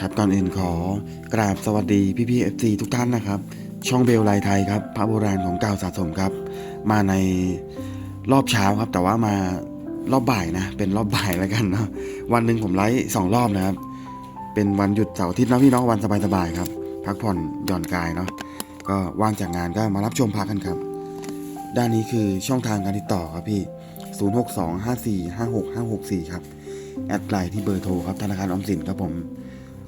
ครับก่อนอื่นขอกราบสวัสดีพี่พี่เอฟซีทุกท่านนะครับ ช่องเบลไลไทยครับพระโบราณของเก่าสะสมครับ มาในรอบเช้าครับ แต่ว่ามารอบบ่ายนะ เป็นรอบบ่ายแล้วกันเนาะวันหนึ่งผมไลฟ์สองรอบนะครับ เป็นวันหยุดเสาร์อาทิตย์นะพี่น้องวันสบายๆครับ พักผ่อนหย่อนกายเนาะก็ว่างจากงานก็มารับชมพักกันครับ ด้านนี้คือช่องทางการติดต่อครับพี่ 0625456564 ครับ แอดไลน์ที่เบอร์โทรครับธนาคารออมสินครับผม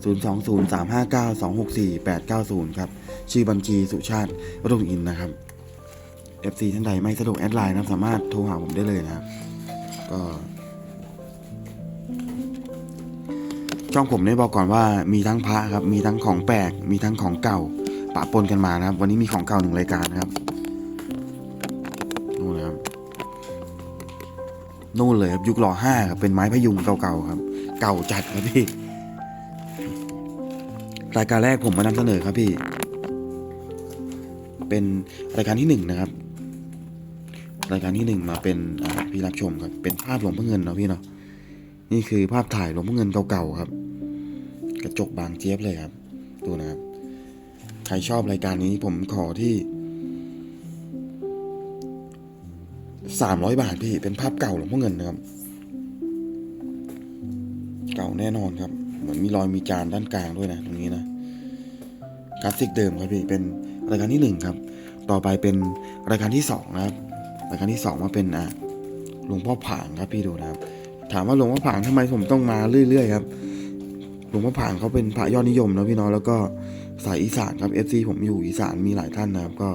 020359264890 ครับ ชื่อบัญชีสุชาติรุ่งอินนะครับ FC ท่านใดไม่สะดวกแอดไลน์นะสามารถโทรหาผมได้เลยนะครับ ก็ช่องผมได้บอกก่อนว่ามีทั้งพระครับ มีทั้งของแปลก มีทั้งของเก่าปะปนกันมานะครับ วันนี้มีของเก่าหนึ่งรายการนะครับนู่นนะครับนู่นเลยครับยุคหล่อห้าครับเป็นไม้พยุงเก่าๆครับ เก่าจัดครับพี่ รายการแรกผมมานำเสนอครับพี่ เป็นรายการที่หนึ่งนะครับ รายการที่หนึ่งมาเป็นพี่รับชมครับ เป็นภาพหลวงพ่อเงินเนาะพี่เนาะ นี่คือภาพถ่ายหลวงพ่อเงินเก่าๆครับ กระจกบางเจี๊ยบเลยครับ ดูนะครับ ใครชอบรายการนี้ผมขอที่สามร้อยบาทพี่ เป็นภาพเก่าหลวงพ่อเงินนะครับ เก่าแน่นอนครับ มือนมีรอยมีจานด้านกลางด้วยนะ ตรงนี้นะคลาสสิกเดิมครับพี่เป็นรายการที่หนึ่งครับ ต่อไปเป็นรายการที่สองนะครับรายการที่สองมาเป็นอะหลวงพ่อผางครับพี่ดูนะครับ ถามว่าหลวงพ่อผางทำไมผมต้องมาเรื่อยๆครับหลวงพ่อผางเขาเป็นพระยอดนิยมนะพี่น้องแล้วก็สายอีสานครับเอฟซีผมอยู่อีสานมีหลายท่านนะครับก็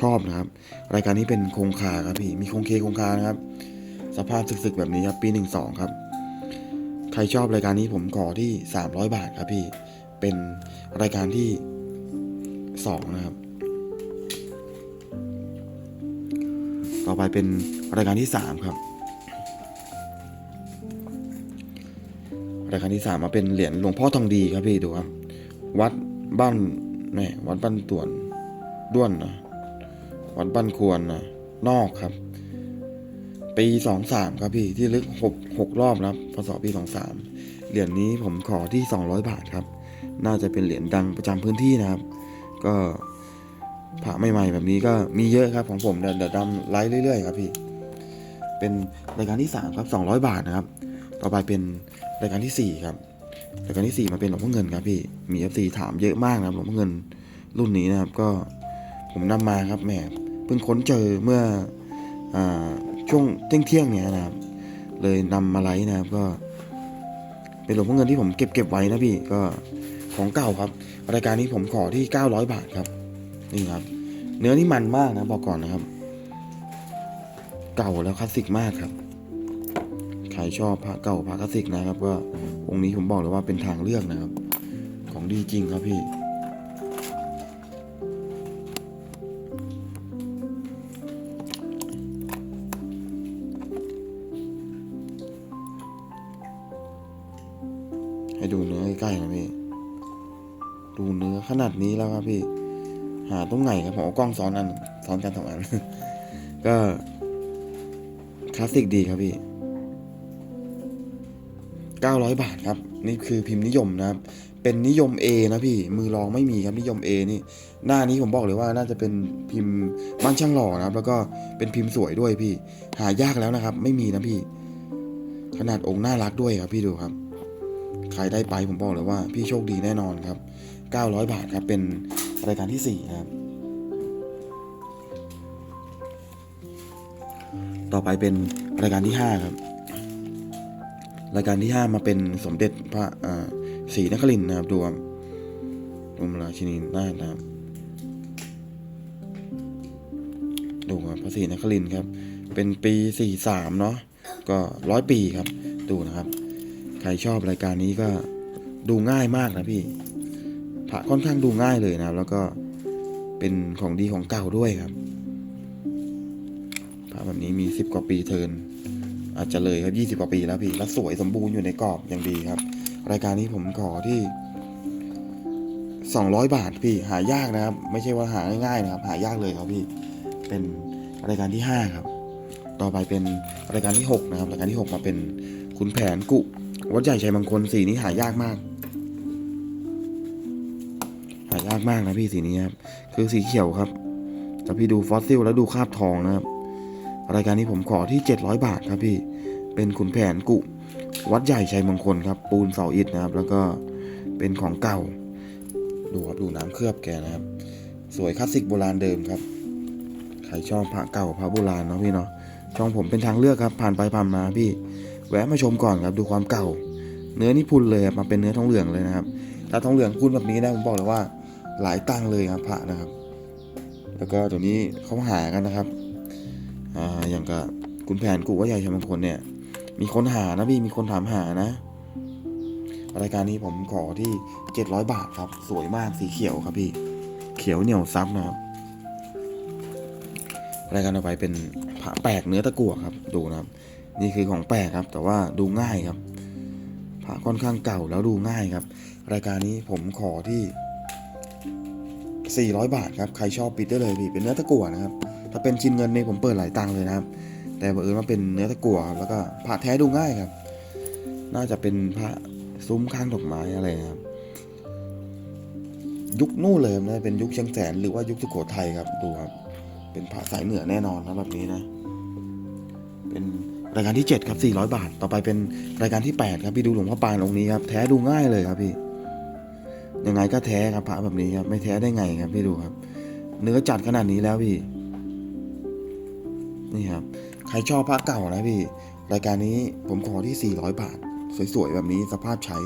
ชอบนะครับ รายการนี้เป็นโครงคาครับพี่มีโครงเคโครงคานะครับ สภาพสึกๆแบบนี้ครับปีหนึ่งสองครับ ใครชอบรายการนี้ผมขอที่สามร้อยบาทครับพี่ เป็นรายการที่สองนะครับ ต่อไปเป็นรายการที่สามครับ รายการที่สามมาเป็นเหรียญหลวงพ่อทองดีครับพี่ดูครับ วัดบ้านแม่วัดบ้านต่วนด้วนนะวัดบ้านควรนะนอกครับ ปีสองสามครับพี่ที่ลึกหกหกรอบนะครับพศปีสองสามเหรียญนี้ผมขอที่สองร้อยบาทครับ น่าจะเป็นเหรียญดังประจำพื้นที่นะครับ ก็พระใหม่ๆแบบนี้ก็มีเยอะครับของผมเดี๋ยวเดี๋ยวดำไลฟ์เรื่อยๆครับพี่ เป็นรายการที่สามครับสองร้อยบาทนะครับ ต่อไปเป็นรายการที่สี่ครับรายการที่สี่มาเป็นหลวงพ่อเงินครับพี่ มีเอฟซีถามเยอะมากนะครับหลวงพ่อเงินรุ่นนี้นะครับก็ผมนำมาครับแหมเพิ่งค้นเจอเมื่ออา ช่วงเที่ยงๆเนี่ยนะครับ เลยนำมาไลฟ์นะครับก็ เป็นหลวงพ่อเงินที่ผมเก็บเก็บไว้นะพี่ก็ของเก่าครับรายการนี้ผมขอที่ 900 บาทครับ นี่ครับ เนื้อนี่มันมากนะบอกก่อนนะครับ เก่าแล้วคลาสสิกมากครับใครชอบพระเก่าพระคลาสสิกนะครับ ก็องค์นี้ผมบอกเลยว่าเป็นทางเลือกนะครับ ของดีจริงครับพี่ นี้แล้วครับพี่ หาตรงไหนครับผมเอากล้องซ้อนอันซ้อนกันสองอัน ก็คลาสสิกดีครับพี่900บาทครับ นี่คือพิมพ์นิยมนะครับ เป็นนิยม A นะพี่ มือรองไม่มีครับนิยม A นี่ หน้านี้ผมบอกเลยว่าน่าจะเป็นพิมพ์บ้านช่างหล่อนะครับ แล้วก็เป็นพิมพ์สวยด้วยพี่ หายากแล้วนะครับ ไม่มีนะพี่ ขนาดองค์น่ารักด้วยครับพี่ดูครับ ใครได้ไปผมบอกเลยว่า พี่โชคดีแน่นอนครับ 900 บาทครับ เป็นรายการที่ 4 นะครับ ต่อไปเป็นรายการที่ 5 ครับ รายการที่ 5 มาเป็นสมเด็จพระศรีนครินทร์นะครับดูครับดมราชินีนาถนะครับดูครับพระศรีนครินทร์ครับ เป็นปี 43 เนาะก็ร้อยปีครับ ดูนะครับ ใครชอบรายการนี้ก็ดูง่ายมากนะพี่ พระค่อนข้างดูง่ายเลยนะครับ แล้วก็เป็นของดีของเก่าด้วยครับพระแบบนี้มีสิบกว่าปีเทินอาจจะเลยครับยี่สิบกว่าปีแล้วพี่แล้วสวยสมบูรณ์อยู่ในกรอบอย่างดีครับ รายการนี้ผมขอที่สองร้อยบาทพี่หายากนะครับ ไม่ใช่ว่าหาง่ายๆนะครับ หายากเลยครับพี่เป็นรายการที่ห้าครับ ต่อไปเป็นรายการที่หกนะครับ รายการที่หกมาเป็นขุนแผนกุวัดใหญ่ชัยมงคลสีนี้หายากมาก กมากนะพี่สีนี้ครับคือสีเขียวครับแต่พี่ดูฟอสซิลแล้วดูคราบทองนะครับรายการนี้ผมขอที่ 700 บาทครับพี่เป็นขุนแผนกุ วัดใหญ่ชัยมงคลครับ ปูนเสาอิฐนะครับ แล้วก็เป็นของเก่า ดูครับดูน้ำเคลือบแกนะครับ สวยคลาสสิกโบราณเดิมครับใครชอบพระเก่าพระโบราณเนาะพี่เนาะช่องผมเป็นทางเลือกครับผ่านไปผ่านมาพี่ แวะมาชมก่อนครับดูความเก่า เนื้อนี่พุนเลยครับมาเป็นเนื้อทองเหลืองเลยนะครับถ้าทองเหลืองพุนแบบนี้นะผมบอกเลยว่า หลายตังเลยครับพระนะครับ แล้วก็ตัวนี้เขาหากันนะครับอ่าอย่างกับคุณแผนกูว่าใหญ่ชมงคลเนี่ย มีคนหานะพี่มีคนถามหานะรายการนี้ผมขอที่700บาทครับ สวยมากสีเขียวครับพี่ เขียวเหนียวซับนะครับรายการต่อไปเป็นผาแปลกเนื้อตะกั่วครับ ดูนะครับ นี่คือของแปลกครับ แต่ว่าดูง่ายครับผาค่อนข้างเก่าแล้วดูง่ายครับ รายการนี้ผมขอที่ 400 บาทครับ ใครชอบปิดได้เลยพี่ เป็นเนื้อตะกั่วนะครับ ถ้าเป็นชิ้นเงินนี่ผมเปิดหลายตังค์เลยนะครับ แต่บังเอิญว่าเป็นเนื้อตะกั่วครับ แล้วก็ผ่าแท้ดูง่ายครับ น่าจะเป็นพระซุ้มข้างดอกไม้อะไรนะครับ ยุคนู่นเลยนะเป็นยุคเชียงแสนหรือว่ายุคสุโขทัยครับ ดูครับ เป็นพระสายเหนือแน่นอนนะแบบนี้นะ เป็นรายการที่ 7 ครับ 400 บาท ต่อไปเป็นรายการที่ 8 ครับ พี่ดูหลวงพ่อปานองค์นี้ครับ แท้ดูง่ายเลยครับพี่ ยังไงก็แท้ครับพระแบบนี้ครับ ไม่แท้ได้ไงครับพี่ดูครับ เนื้อจัดขนาดนี้แล้วพี่ นี่ครับ ใครชอบพระเก่านะพี่ รายการนี้ผมขอที่ 400 บาท สวยๆแบบนี้สภาพใช้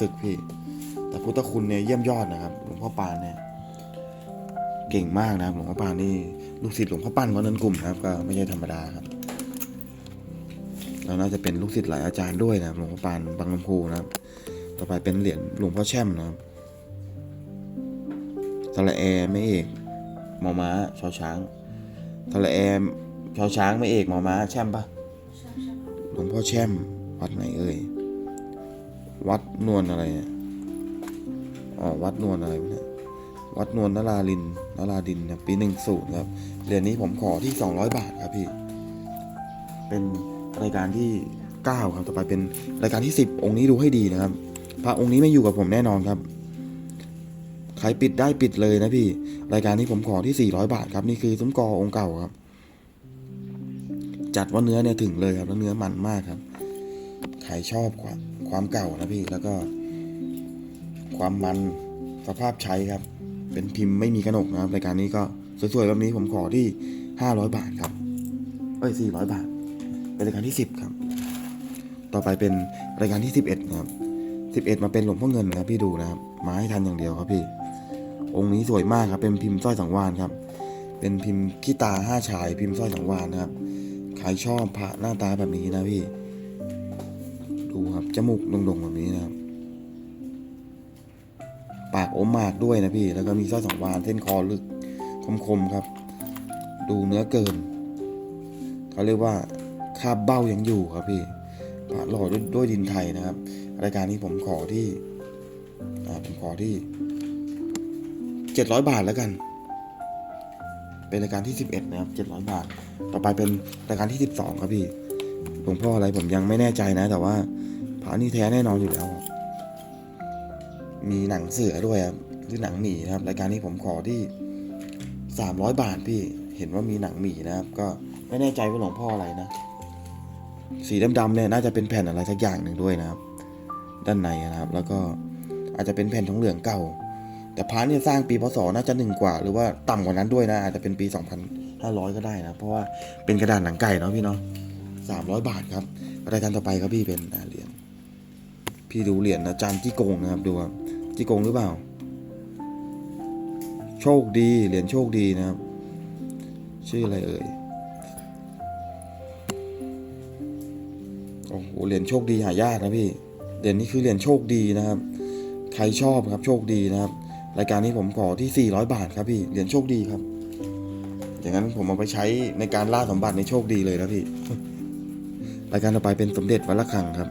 สึกๆพี่ แต่พุทธคุณเนี่ยเยี่ยมยอดนะครับหลวงพ่อปานเนี่ยเก่งมากนะครับหลวงพ่อปานนี่ลูกศิษย์หลวงพ่อปั้นวัดนันกลุ่มครับ ก็ไม่ใช่ธรรมดาครับเราน่าจะเป็นลูกศิษย์หลายอาจารย์ด้วยนะครับหลวงพ่อปานบางลำพูนะครับ ต่อไปเป็นเหรียญหลวงพ่อแช่มนะครับ ทะเลแอไม่เอกมอม้าชอช้างทะเลแอชอช้างไม่เอกมอม้าแช่มปะหลวงพ่อแช่มวัดไหนเอ่ยวัดนวลอะไรเนี่ยอ๋อวัดนวลอะไรวะเนี่ยวัดนวลนราลินนราดินครับปีหนึ่งศูนย์ครับเหรียญนี้ผมขอที่200บาทครับพี่ เป็นรายการที่9ครับต่อไปเป็นรายการที่10องค์นี้ดูให้ดีนะครับ พระองค์นี้ไม่อยู่กับผมแน่นอนครับ ใครปิดได้ปิดเลยนะพี่ รายการนี้ผมขอที่ 400 บาทครับ นี่คือซุ้มกอองเก่าครับ จัดว่าเนื้อเนี่ยถึงเลยครับ แล้วเนื้อมันมากครับ ใครชอบความความเก่านะพี่ แล้วก็ ความมันสภาพใช้ครับ เป็นพิมพ์ไม่มีกระหนกนะครับ รายการนี้ก็สวยๆแบบนี้ผมขอที่ 500 บาทครับ เอ้ย 400 บาท เป็นรายการที่ 10 ครับ ต่อไปเป็นรายการที่ 11 นะครับ 11 มาเป็นหลวงพ่อเงินนะครับพี่ดูนะครับ มาให้ทันอย่างเดียวครับพี่ องค์นี้สวยมากครับ เป็นพิมพ์สร้อยสังวานครับ เป็นพิมพ์ขี้ตาห้าชาย พิมพ์สร้อยสังวานนะครับ ใครชอบพระหน้าตาแบบนี้นะพี่ ดูครับ จมูกโด่งๆแบบนี้นะครับ ปากอมมากด้วยนะพี่ แล้วก็มีสร้อยสองวานเส้นคอลึกคมๆครับ ดูเนื้อเกินเขาเรียกว่าคาบเบ้ายังอยู่ครับพี่ผ่าหล่อด้วยด้วยดินไทยนะครับ รายการนี้ผมขอที่ผมขอที่ เจ็ดร้อยบาทแล้วกัน เป็นรายการที่สิบเอ็ดนะครับเจ็ดร้อยบาท ต่อไปเป็นรายการที่สิบสองครับพี่หลวงพ่ออะไรผมยังไม่แน่ใจนะ แต่ว่าผานี่แท้แน่นอนอยู่แล้ว มีหนังเสือด้วยครับหรือหนังหมีนะครับ รายการนี้ผมขอที่สามร้อยบาทพี่เห็นว่ามีหนังหมีนะครับ ก็ไม่แน่ใจว่าหลวงพ่ออะไรนะ สีดำๆเนี่ยน่าจะเป็นแผ่นอะไรสักอย่างหนึ่งด้วยนะครับ ด้านในนะครับ แล้วก็อาจจะเป็นแผ่นทองเหลืองเก่า แต่พาร์ทเนี่ยสร้างปีพศน่าจะหนึ่งกว่า หรือว่าต่ำกว่านั้นด้วยนะ อาจจะเป็นปี 2,500 ก็ได้นะ เพราะว่าเป็นกระดาษหนังไก่เนาะพี่เนาะ300บาทครับรายการต่อไปครับพี่เป็นเหรียญพี่ดูเหรียญอาจารย์จี้กงนะครับดูครับจี้กงหรือเปล่า โชคดีเหรียญโชคดีนะครับ ชื่ออะไรเอ่ยโอ้โหเหรียญโชคดีหายากนะพี่เหรียญนี้คือเหรียญโชคดีนะครับ ใครชอบครับโชคดีนะครับ รายการนี้ผมขอที่ 400 บาทครับพี่เหรียญโชคดีครับ อย่างนั้นผมเอาไปใช้ในการล่าสมบัติในโชคดีเลยนะพี่ รายการต่อไปเป็นสมเด็จวัดละคังครับ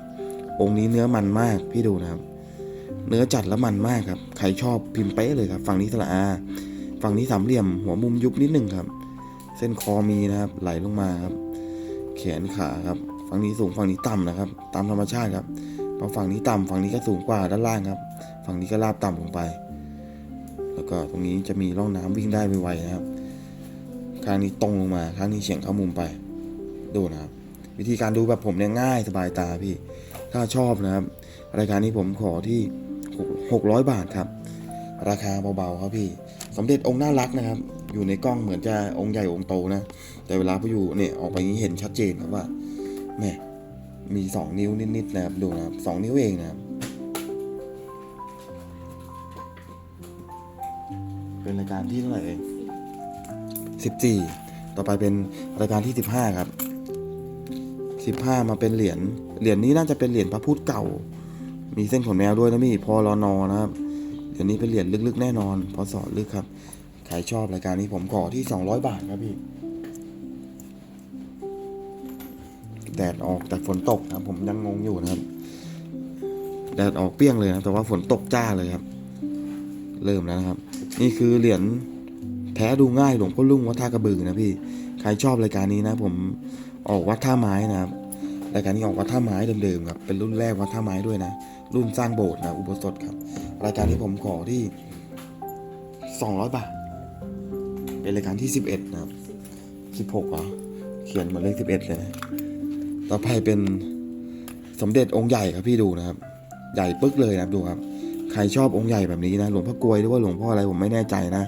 องค์นี้เนื้อมันมากพี่ดูนะครับ เนื้อจัดและมันมากครับ ใครชอบพิมพ์เป๊ะเลยครับ ฝั่งนี้สละอา ฝั่งนี้สามเหลี่ยม หัวมุมยุบนิดหนึ่งครับ เส้นคอมีนะครับ ไหลลงมาครับ แขนขาครับ ฝั่งนี้สูงฝั่งนี้ต่ำนะครับ ตามธรรมชาติครับพอฝั่งนี้ต่ำฝั่งนี้ก็สูงกว่าด้านล่างครับ ฝั่งนี้ก็ลาบต่ำลงไป แล้วก็ตรงนี้จะมีร่องน้ำวิ่งได้ไวๆนะครับ ข้างนี้ตรงลงมาข้างนี้เฉียงเข้ามุมไปดูนะครับ วิธีการดูแบบผมเนี่ยง่ายสบายตาพี่ ถ้าชอบนะครับ รายการนี้ผมขอที่หกร้อยบาทครับ ราคาเบาๆครับพี่ สมเด็จองค์น่ารักนะครับ อยู่ในกล้องเหมือนจะองค์ใหญ่องค์โตนะ แต่เวลาพออยู่เนี่ยออกไปนี้เห็นชัดเจนครับว่าแม่มีสองนิ้วนิดๆนะครับดูนะครับสองนิ้วเองนะครับ เป็นรายการที่เท่าไหร่สิบสี่ต่อไปเป็นรายการที่สิบห้าครับสิบห้ามาเป็นเหรียญเหรียญนี้น่าจะเป็นเหรียญพระพุทธเก่า มีเส้นขนแมวด้วยนะมี่พอรอนอนะครับเดี๋ยวนี้เป็นเหรียญลึกๆ แน่นอน พอสอนลึกครับใครชอบรายการนี้ผมขอที่สองร้อยบาทครับพี่แดดออกแต่ฝนตกนะครับผมยังงงอยู่นะครับแดดออกเปรี้ยงเลยนะแต่ว่าฝนตกจ้าเลยครับ เริ่มแล้วนะครับ นี่คือเหรียญแท้ดูง่ายหลวงพ่อลุงวัดท่ากระบือนะพี่ ใครชอบรายการนี้นะ ผมออกวัดท่าไม้นะครับรายการนี้ออกวัดท่าไม้เดิมๆครับเป็นรุ่นแรกวัดท่าไม้ด้วยนะ รุ่นสร้างโบสถ์นะอุโบสถครับ รายการที่ผมขอที่ 200 บาท เป็นรายการที่ 11 นะครับ 16เหรอเขียนเหมาเลข 11 เลยนะ ต่อไปเป็นสมเด็จองค์ใหญ่ครับพี่ดูนะครับ ใหญ่ปึ๊กเลยนะครับดูครับ ใครชอบองค์ใหญ่แบบนี้นะ หลวงพ่อกลวยหรือว่าหลวงพ่ออะไรผมไม่แน่ใจนะ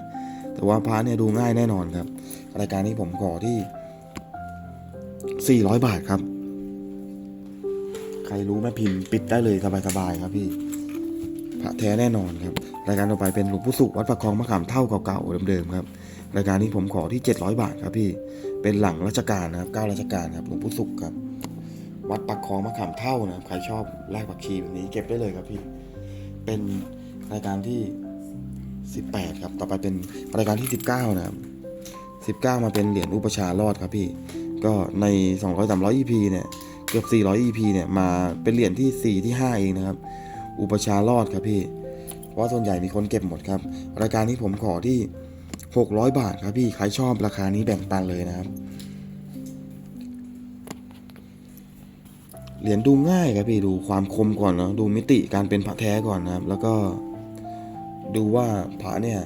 แต่ว่าพระเนี่ยดูง่ายแน่นอนครับ รายการนี้ผมขอที่ 400 บาทครับ ใครรู้แม่พิมพ์ปิดได้เลยสบายๆครับพี่ พระแท้แน่นอนครับ รายการต่อไปเป็นหลวงปู่สุวัดประคองมะขามเท่าเก่าๆเดิมๆครับ รายการนี้ผมขอที่ 700 บาทครับพี่ เป็นหลังรัชกาลนะครับเก้ารัชกาลครับหลวงปู่สุขครับ วัดปักคลองมะขามเท่านะครับ ใครชอบแลกปักคีแบบนี้เก็บได้เลยครับพี่ เป็นรายการที่ 18 ครับ ต่อไปเป็นรายการที่ 19 นะครับ 19 มาเป็นเหรียญอุปชารอดครับพี่ ก็ใน 200 300 EP เนี่ย เกือบ 400 EP เนี่ย มาเป็นเหรียญที่ 4 ที่ 5 เองนะครับ อุปชารอดครับพี่เพราะว่าส่วนใหญ่มีคนเก็บหมดครับ รายการนี้ผมขอที่ 600 บาทครับพี่ ใครชอบราคานี้แบ่งปันเลยนะครับ เหรียญดูง่ายครับพี่ดูความคมก่อนเนาะดูมิติการเป็นพระแท้ก่อนนะครับ แล้วก็ดูว่าพระเนี่ย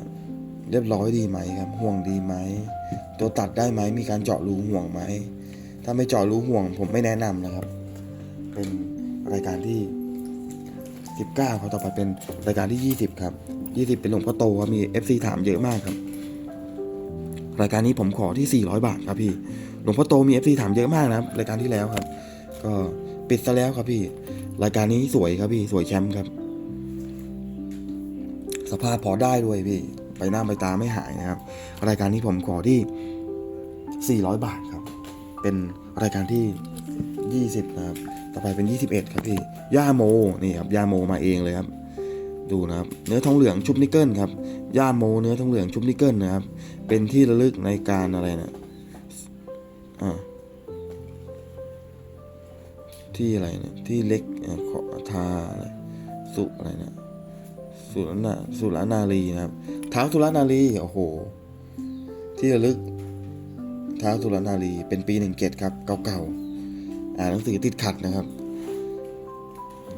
เรียบร้อยดีไหมครับ ห่วงดีไหม ตัวตัดได้ไหมมีการเจาะรูห่วงไหม ถ้าไม่เจาะรูห่วง ผมไม่แนะนำนะครับ เป็นรายการที่ 19ครับต่อไปเป็นรายการที่ 20 ครับ 20 เป็นหลวงพ่อโตครับมี FC ถามเยอะมากครับ รายการนี้ผมขอที่ 400 บาทครับพี่ หลวงพ่อโตมี FC ถามเยอะมากนะครับรายการที่แล้วครับ ก็ ปิดซะแล้วครับพี่ รายการนี้สวยครับพี่สวยแชมป์ครับ สภาพพอได้ด้วยพี่ ไปหน้าไปตาไม่หายนะครับ รายการนี้ผมขอที่ 400 บาทครับ เป็นรายการที่ 20นะครับต่อไปเป็น 21 ครับพี่ย่าโมนี่ครับย่าโมมาเองเลยครับดูนะครับเนื้อทองเหลืองชุบนิกเกิลครับย่าโมเนื้อทองเหลืองชุบนิกเกิลนะครับ เป็นที่ระลึกในการอะไรนะอ่า ที่อะไรเนี่ยที่เล็กเขอทาสุอะไรนะสุรนาสุรนารีนะครับเท้าสุรนารีโอ้โห ที่ระลึกเท้าสุรนารีเป็นปีหนึ่งเกตครับ เก่าๆอ่านหนังสือติดขัดนะครับ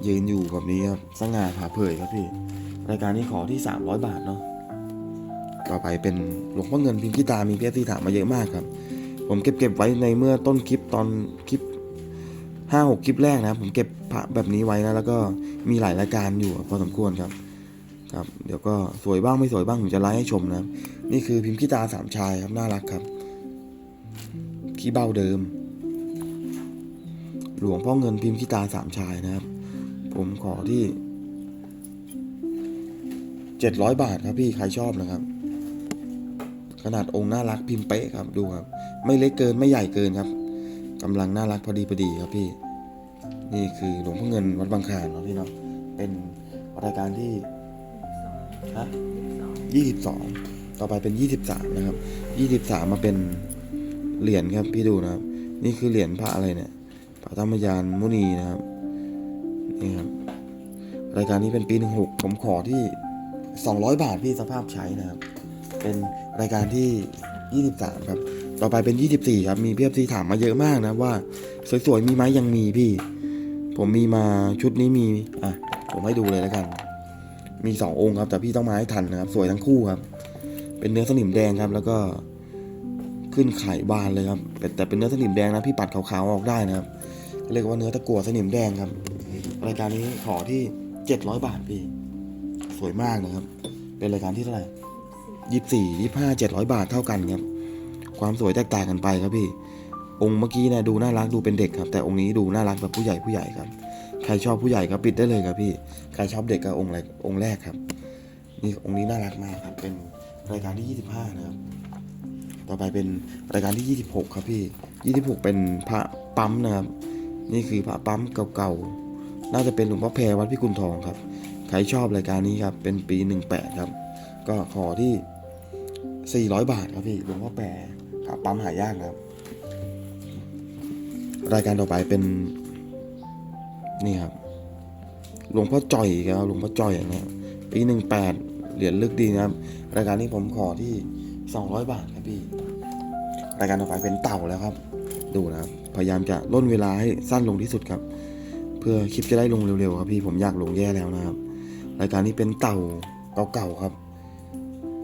ยืนอยู่แบบนี้ครับสง่าผ่าเผยครับพี่รายการนี้ขอที่300บาทเนาะต่อไปเป็นหลวงพ่อเงินพิมพ์กีตามีเพียที่ถามมาเยอะมากครับ ผมเก็บเก็บไว้ในเมื่อต้นคลิปตอนคลิป ห้าหกคลิปแรกนะผมเก็บพระแบบนี้ไว้นะแล้วก็มีหลายรายการอยู่พอสมควรครับครับ เดี๋ยวก็สวยบ้างไม่สวยบ้างผมจะไลฟ์ให้ชมนะนี่คือพิมพ์ขี้ตาสามชายครับน่ารักครับขี้เบ้าเดิม หลวงพ่อเงินพิมพ์ขี้ตาสามชายนะครับ ผมขอที่เจ็ดร้อยบาทครับพี่ใครชอบนะครับ ขนาดองค์น่ารักพิมพ์เป๊ะครับดูครับ ไม่เล็กเกินไม่ใหญ่เกินครับ กำลังน่ารักพอดีพอดีครับพี่ นี่คือหลวงพ่อเงินวัดบางคลานเนาะพี่เนาะเป็นรายการที่ฮะยี่สิบสองต่อไปเป็นยี่สิบสามนะครับยี่สิบสามมาเป็นเหรียญครับพี่ดูนะครับ นี่คือเหรียญพระอะไรเนี่ยพระธรรมยานมุนีนะครับนี่ครับรายการนี้เป็นปีหนึ่งหกผมขอที่สองร้อยบาทพี่สภาพใช้นะครับ เป็นรายการที่ยี่สิบสามครับ ต่อไปเป็น 24 ครับ มีเพียบซีถามมาเยอะมากนะว่า สวยๆ มีไหมยังมีพี่ ผมมีมาชุดนี้มี อะ ผมให้ดูเลยแล้วกัน มีสององค์ครับ แต่พี่ต้องมาให้ทันนะครับ สวยทั้งคู่ครับ เป็นเนื้อสนิมแดงครับ แล้วก็ขึ้นไข่บานเลยครับ แต่แต่เป็นเนื้อสนิมแดงนะ พี่ปัดขาวๆออกได้นะครับ เรียกว่าเนื้อตะกั่วสนิมแดงครับ รายการนี้ขอที่เจ็ดร้อยบาทพี่ สวยมากนะครับ เป็นรายการที่เท่าไหร่ยี่สี่ยี่ห้าเจ็ดร้อยบาทเท่ากันครับ ความสวยแตกต่างกันไปครับพี่ องค์เมื่อกี้เนี่ยดูน่ารักดูเป็นเด็กครับ แต่องค์นี้ดูน่ารักแบบผู้ใหญ่ผู้ใหญ่ครับ ใครชอบผู้ใหญ่ก็ปิดได้เลยครับพี่ ใครชอบเด็กก็องค์แรกองค์แรกครับ นี่องค์นี้น่ารักมากครับ เป็นรายการที่ 25 นะครับ ต่อไปเป็นรายการที่ 26 ครับพี่ 26 เป็นพระปั๊มนะครับ นี่คือพระปั๊มเก่าๆ น่าจะเป็นหลวงพ่อแพรวัดพิกุลทองครับ ใครชอบรายการนี้ครับ เป็นปี 18 ครับ ก็ขอที่ 400 บาทครับพี่ หลวงพ่อแพร ปั๊มหายากนะครับ รายการต่อไปเป็นนี่ครับหลวงพ่อจ่อยครับหลวงพ่อจ่อยนะครับปีหนึ่งแปดเหรียญลึกดีนะครับ รายการนี้ผมขอที่สองร้อยบาทครับพี่รายการต่อไปเป็นเต่าแล้วครับ ดูนะครับ พยายามจะล่นเวลาให้สั้นลงที่สุดครับ เพื่อคลิปจะได้ลงเร็วๆครับพี่ผมอยากลงแย่แล้วนะครับ รายการนี้เป็นเต่าเก่าๆครับ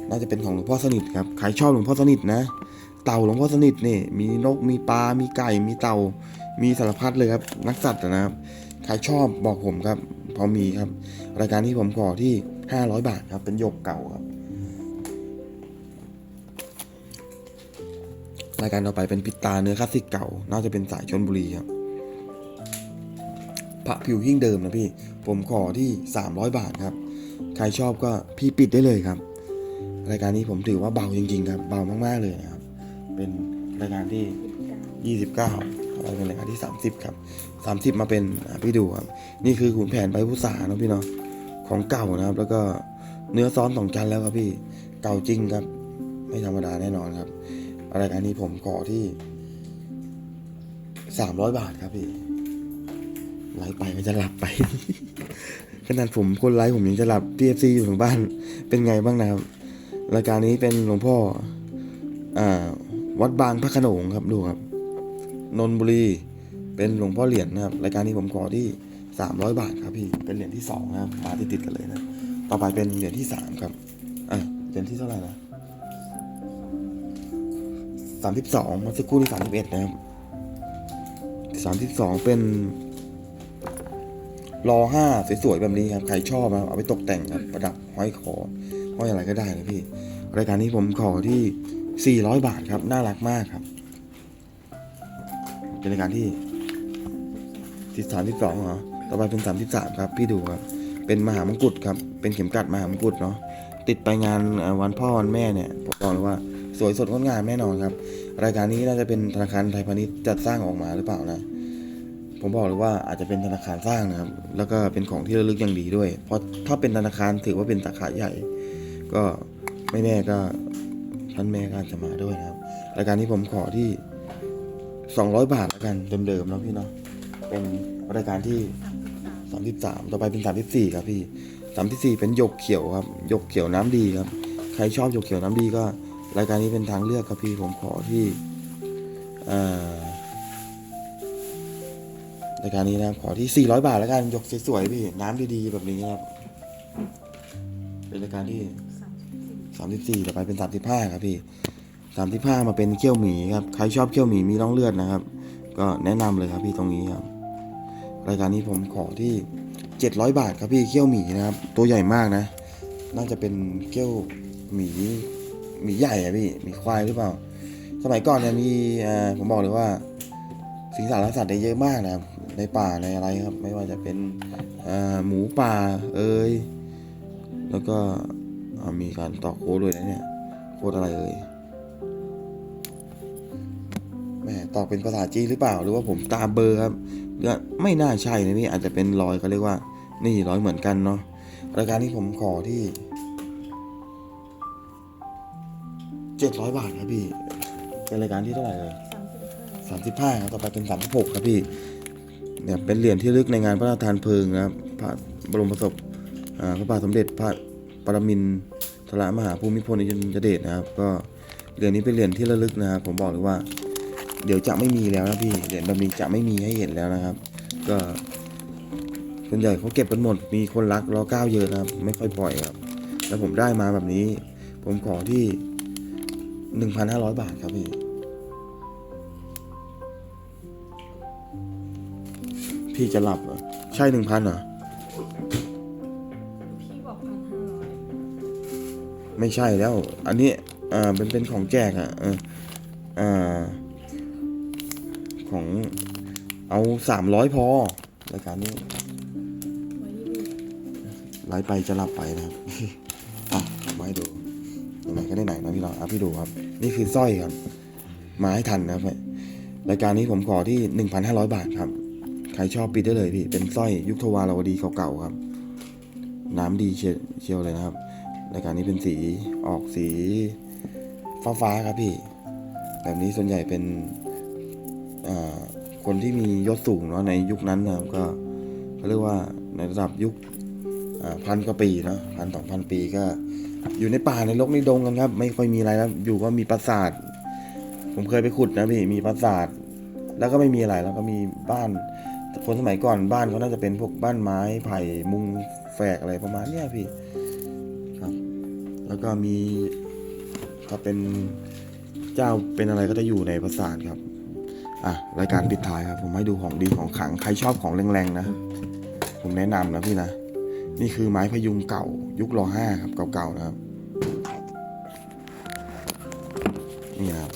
น่าจะเป็นของหลวงพ่อสนิทครับใครชอบหลวงพ่อสนิทนะ เต่าหลวงพ่อสนิทนี่มีนกมีปลา มีไก่ มีเต่า มีสารพัดเลยครับ นักสัตว์นะครับ ใครชอบบอกผมครับ พอมีครับ รายการที่ผมขอที่ 500 บาทครับ เป็นหยกเก่าครับ รายการต่อไปเป็นปิตาเนื้อคลาสสิกเก่า น่าจะเป็นสายชนบุรีครับ พระผิวหิ้งเดิมนะพี่ ผมขอที่ 300 บาทครับ ใครชอบก็พี่ปิดได้เลยครับ รายการนี้ผมถือว่าเบาจริง ๆ ครับ เบามากๆเลยนะครับ เป็นรายการที่ 29เราเป็นรายการที่ 30 ครับ 30 มาเป็นพี่ดูครับ นี่คือขุนแผนใบพุษาเนอะพี่เนาะของเก่านะครับ แล้วก็เนื้อซ้อนสองชั้นแล้วครับพี่เก่าจริงครับ ไม่ธรรมดาแน่นอนครับรายการนี้ผมขอที่ 300 บาทครับพี่ไลฟ์ไปก็จะหลับไป ขนาดผมคนไลฟ์ผมยังจะหลับ PFC อยู่ถึงบ้าน เป็นไงบ้างนะครับ รายการนี้เป็นหลวงพ่อ อ่า วัดบางพระขนงครับดูครับนนบุรี เป็นหลวงพ่อเหรียญนะครับรายการนี้ผมขอที่ 300 บาทครับพี่เป็นเหรียญที่สองนะครับมาติดติดกันเลยนะต่อไปเป็นเหรียญที่สามครับอะเหรียญที่เท่าไหร่นะสามสิบสองมาสักครู่ที่สามสิบเอ็ดนะครับสามสิบสองเป็นรอห้าสวยๆแบบนี้ครับ ใครชอบนะเอาไปตกแต่งครับประดับห้อยคอห้อยอะไรก็ได้เลยพี่ รายการนี้ผมขอที่ 400 บาทครับ น่ารักมากครับ เป็นรายการที่ที่สามที่สองเหรอ ต่อไปเป็นสามที่สามครับ พี่ดูครับ เป็นมหามงกุฎครับ เป็นเข็มกลัดมหามงกุฎเนาะ ติดไปงานวันพ่อวันแม่เนี่ยผมบอกเลยว่าสวยสดงดงามแน่นอนครับ รายการนี้น่าจะเป็นธนาคารไทยพาณิชย์จัดสร้างออกมาหรือเปล่านะ ผมบอกเลยว่าอาจจะเป็นธนาคารสร้างนะครับ แล้วก็เป็นของที่ระลึกอย่างดีด้วย เพราะถ้าเป็นธนาคารถือว่าเป็นสาขาใหญ่ ก็ไม่แน่ก็ ท่านแม่ก็อาจจะมาด้วยนะครับรายการนี้ผมขอที่ 200 บาทแล้วกันเดิมๆแล้วพี่เนาะเป็นรายการที่ 33 ต่อไปเป็น 34 ครับพี่ 34 เป็นหยกเขียวครับหยกเขียวน้ำดีครับ ใครชอบหยกเขียวน้ำดีก็ รายการนี้เป็นทางเลือกครับพี่ผมขอที่รายการนี้นะครับขอที่ 400 บาทแล้วกันหยกสวยๆพี่ น้ำดีๆแบบนี้ครับ เป็นรายการที่ 34ต่อไปเป็น35ครับพี่35มสิบห้ามาเป็นเขี้ยวหมีครับ ใครชอบเขี้ยวหมีมีร่องเลือดนะครับ ก็แนะนำเลยครับพี่ตรงนี้ครับ รายการนี้ผมขอที่700บาทครับพี่เขี้ยวหมีนะครับ ตัวใหญ่มากนะ น่าจะเป็นเขี้ยวหมีหมีใหญ่อะพี่หมีควายหรือเปล่า สมัยก่อนเนี่ยมีเออผมบอกเลยว่า สิงสารสัตว์ได้เยอะมากนะครับในป่าในอะไรครับ ไม่ว่าจะเป็นหมูป่าเอ้ยแล้วก็ มีการต่อโค้ดด้วยนะเนี่ย โค้ดอะไรเอ่ยแหมตอบเป็นภาษาจีนหรือเปล่า หรือว่าผมตามเบอร์ครับก็ไม่น่าใช่นะพี่อาจจะเป็นรอยเขาเรียกว่า นี่รอยเหมือนกันเนาะรายการที่ผมขอที่เจ็ดร้อยบาทครับพี่ เป็นรายการที่เท่าไหร่เลยสามสิบห้าครับต่อไปเป็นสามสิบหกครับพี่เนี่ยเป็นเหรียญที่ระลึกในงานพระราชทานเพลิงนะครับพระบรมศพอ่าพระบาทสมเด็จพระปรมินทร มหาภูมิพลอดุลยเดชนะครับ ก็เหรียญนี้เป็นเหรียญที่ระลึกนะครับ ผมบอกเลยว่า เดี๋ยวจะไม่มีแล้วนะพี่เหรียญแบบนี้จะไม่มีให้เห็นแล้วนะครับ ก็ส่วนใหญ่เขาเก็บกันหมดมีคนรักรอเก้าเยอะนะครับ ไม่ค่อยปล่อยครับ แล้วผมได้มาแบบนี้ ผมขอที่หนึ่งพันห้าร้อยบาทครับพี่พี่จะหลับเหรอใช่หนึ่งพันเหรอ ไม่ใช่แล้ว อันนี้อ่าเป็นเป็นของแจกอะเอออ่าของเอาสามร้อยพอรายการนี้ไลฟ์ไปจะหลับไปนะครับอะมาให้ดูไหนก็ได้ไหนนะพี่น้องอะพี่ดูครับ นี่คือสร้อยครับ มาให้ทันนะครับรายการนี้ผมขอที่หนึ่งพันห้าร้อยบาทครับ ใครชอบปิดได้เลยพี่ เป็นสร้อยยุคทวารวดีเก่าๆครับ น้ำดีเชียวเชียวเลยนะครับ รายการนี้เป็นสีออกสีฟ้าๆครับพี่ แบบนี้ส่วนใหญ่เป็นคนที่มียศสูงเนาะในยุคนั้นนะครับก็เขาเรียกว่าในระดับยุคพันกว่าปีเนาะพันสองพันปีก็ อยู่ในป่าในลกในดงกันครับ ไม่ค่อยมีอะไรแล้วอยู่ก็มีปราสาท ผมเคยไปขุดนะพี่มีปราสาท แล้วก็ไม่มีอะไรแล้วก็มีบ้านคนสมัยก่อนบ้านเขาน่าจะเป็นพวกบ้านไม้ไผ่มุงแฝกอะไรประมาณเนี้ยพี่ แล้วก็มีถ้าเป็นเจ้าเป็นอะไรก็จะอยู่ในปราสาทครับ อะรายการปิดท้ายครับ ผมให้ดูของดีของขังใครชอบของแรงๆนะ ผมแนะนำนะพี่นะ นี่คือไม้พยุงเก่า ยุครอห้าครับเก่าๆนะครับ นี่นะครับ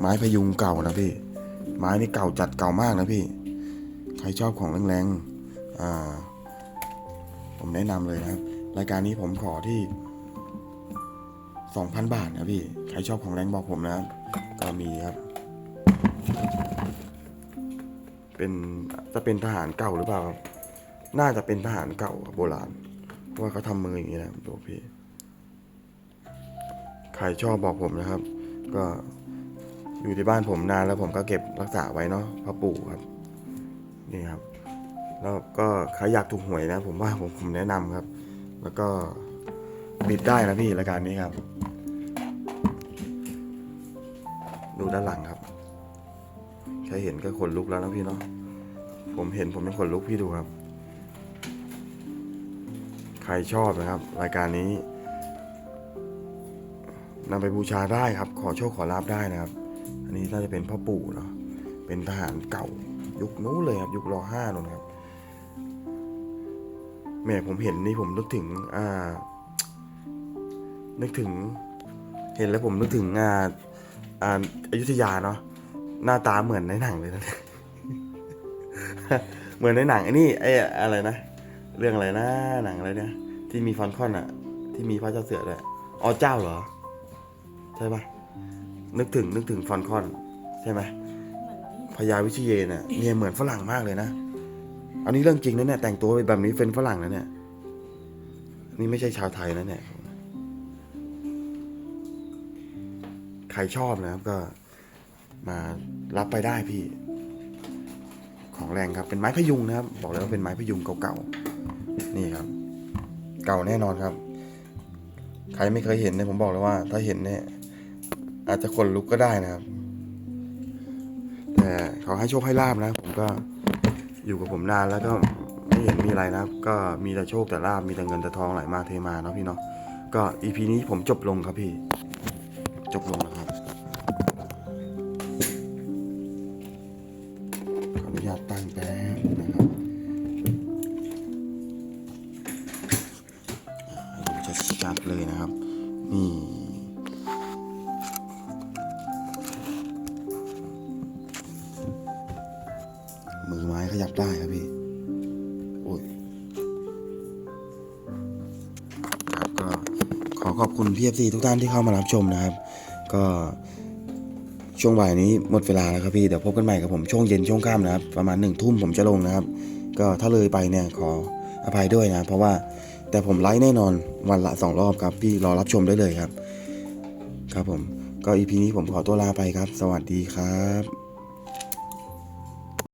ไม้พยุงเก่านะพี่ ไม้นี่เก่าจัดเก่ามากนะพี่ ใครชอบของแรงๆอ่าผมแนะนำเลยนะครับ รายการนี้ผมขอที่ สองพันบาทนะพี่ ใครชอบของแรงบอกผมนะครับ ก็มีครับ เป็นจะเป็นทหารเก่าหรือเปล่าครับ น่าจะเป็นทหารเก่าโบราณเพราะว่าเขาทำมืออย่างนี้นะดูพี่ ใครชอบบอกผมนะครับ ก็อยู่ที่บ้านผมนานแล้วผมก็เก็บรักษาไว้เนาะพ่อปู่ครับ นี่ครับ แล้วก็ใครอยากถูกหวยนะ ผมว่าผมผมแนะนำครับ แล้วก็ บิดได้นะพี่รายการนี้ครับ ดูด้านหลังครับ แค่เห็นก็ขนลุกแล้วนะพี่เนาะผมเห็นผมยังขนลุกพี่ดูครับ ใครชอบนะครับ รายการนี้นำไปบูชาได้ครับ ขอโชคขอลาบได้นะครับ อันนี้น่าจะเป็นพ่อปู่เนาะเป็นทหารเก่า ยุคนู้นเลยครับ ยุครอห้านนครับแหม่ผมเห็นนี่ผมนึกถึง อ่า นึกถึง เห็นแล้วผมนึกถึงอ่าอ่าอยุธยาเนาะหน้าตาเหมือนในหนังเลยนะเหมือนในหนังไอ้นี่ไอ้อะไรนะเรื่องอะไรนะหนังอะไรเนี่ย ที่มีฟอนคอนอะที่มีพระเจ้าเสือด้วยอ๋อเจ้าเหรอ ใช่ปะนึกถึงนึกถึงฟอนคอน ใช่ไหมพญาวิชียเนี่ยเนี่ยเหมือนฝรั่งมากเลยนะอันนี้เรื่องจริงนะเนี่ยแต่งตัวแบบนี้เป็นฝรั่งนะเนี่ยนี่ไม่ใช่ชาวไทยนะเนี่ย ครชอบนะครับก็มารับไปได้พี่ ของแรงครับเป็นไม้พยุงนะครับ บอกเลยว่าเป็นไม้พยุงเก่าๆนี่ครับ เก่าแน่นอนครับ ใครไม่เคยเห็นเนี่ยผมบอกเลยว่า ถ้าเห็นเนี่ย อาจจะขนลุกก็ได้นะครับ แต่เขาให้โชคให้ลาบนะ ผมก็อยู่กับผมนานแล้วก็ไม่เห็นมีอะไรนะครับ ก็มีแต่โชคแต่ลาบมีแต่เงินแต่ทองไหลมาเทมาเนาะพี่เนาะก็อีพีนี้ผมจบลงครับพี่ จบลง แล้วครับขออนุญาตตั้งแป๊บนะครับอ่าให้ดูชัดเลยนะครับ นี่มือไม้ขยับได้ครับพี่โอ้ยครับก็ขอขอบคุณพี่เอฟซีทุกท่านที่เข้ามารับชมนะครับ ก็ ช่วงบ่ายนี้หมดเวลาแล้วครับพี่ เดี๋ยวพบกันใหม่กับผมช่วงเย็นช่วงค่ำนะครับ ประมาณหนึ่งทุ่มผมจะลงนะครับ ก็ถ้าเลยไปเนี่ยขออภัยด้วยนะ เพราะว่าแต่ผมไลฟ์แน่นอนวันละสองรอบครับ พี่รอรับชมได้เลยครับ ครับผมก็อีพีนี้ผมขอตัวลาไปครับ สวัสดีครับ